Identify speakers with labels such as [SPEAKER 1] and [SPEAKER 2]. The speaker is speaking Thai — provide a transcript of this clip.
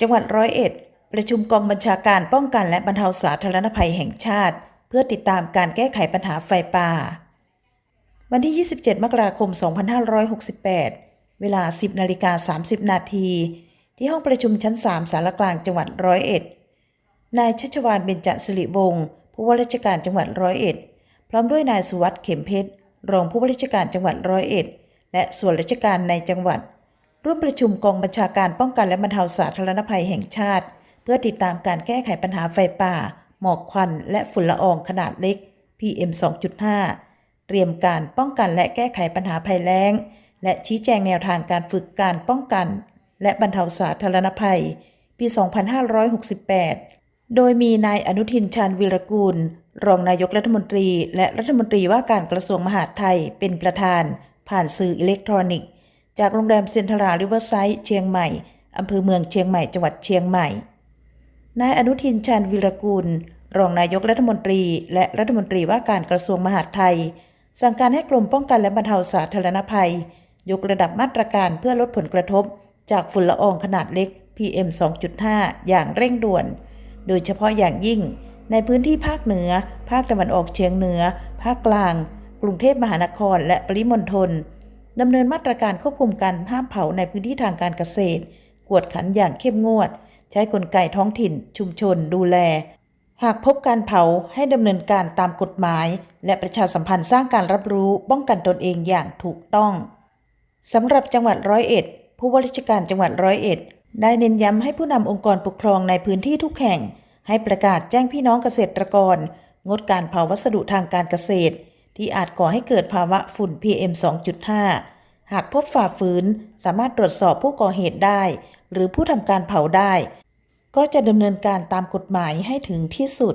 [SPEAKER 1] จังหวัดร้อยเอ็ด ประชุมกองบัญชาการป้องกันและบรรเทาสาธารณภัยแห่งชาติ เพื่อติดตามการแก้ไขปัญหาไฟป่า วันที่ 27 มกราคม 2568 เวลา 10นาฬิกา30 นาที ที่ห้องประชุมชั้น 3 สารกลางจังหวัดร้อยเอ็ด นายชัชวานเบญจสิริวงศ์ผู้ว่าราชการจังหวัดร้อยเอ็ด พร้อมด้วยนายสุวัสด์เข็มเพชร รองผู้ว่าราชการจังหวัดร้อยเอ็ด และส่วนราชการในจังหวัด ร่วมประชุมกองบัญชาการป้องกันและบรรเทาสาธารณภัยแห่งชาติ เพื่อติดตามการแก้ไขปัญหาไฟป่า หมอกควัน และฝุ่นละอองขนาดเล็ก PM 2.5 เตรียมการป้องกันและแก้ไขปัญหาภัยแล้ง และชี้แจงแนวทางการฝึกการป้องกัน และบรรเทาสาธารณภัย ปี 2568 โดยมีนายอนุทินชาญวีรกูล รองนายกรัฐมนตรี และรัฐมนตรีว่าการกระทรวงมหาดไทยเป็นประธาน ผ่านสื่ออิเล็กทรอนิกส์ จากโรงแรมเซ็นทรัลริเวอร์ไซด์เชียงใหม่ อำเภอเมืองเชียงใหม่ จังหวัดเชียงใหม่ นายอนุทินชาญวีรกูล รองนายกรัฐมนตรี และรัฐมนตรีว่าการกระทรวงมหาดไทย สั่งการให้กรมป้องกันและบรรเทาสาธารณภัย ยกระดับมาตรการเพื่อลดผลกระทบ จากฝุ่นละอองขนาดเล็ก PM 2.5 อย่างเร่งด่วน โดยเฉพาะอย่างยิ่ง ในพื้นที่ภาคเหนือ ภาคตะวันออกเฉียงเหนือ ภาคกลาง กรุงเทพมหานครและปริมณฑล ดำเนินมาตรการควบคุมการห้ามเผาในพื้นที่ทางการเกษตร กวดขันอย่างเข้มงวด ใช้กลไกท้องถิ่น ชุมชน ดูแล หากพบการเผาให้ดำเนินการตามกฎหมาย และประชาสัมพันธ์สร้างการรับรู้ป้องกันตนเองอย่างถูกต้องสำหรับจังหวัดร้อยเอ็ดผู้ว่าราชการจังหวัดร้อยเอ็ดได้เน้นย้ำให้ผู้นำองค์กรปกครองในพื้นที่ทุกแห่ง ให้ประกาศแจ้งพี่น้องเกษตรกรงดการเผาวัสดุทางการเกษตร ที่อาจก่อให้เกิดภาวะฝุ่น PM 2.5 หากพบฝ่าฝืนสามารถตรวจสอบผู้ก่อเหตุได้ หรือผู้ทำการเผาได้ ก็จะดำเนินการตามกฎหมายให้ถึงที่สุด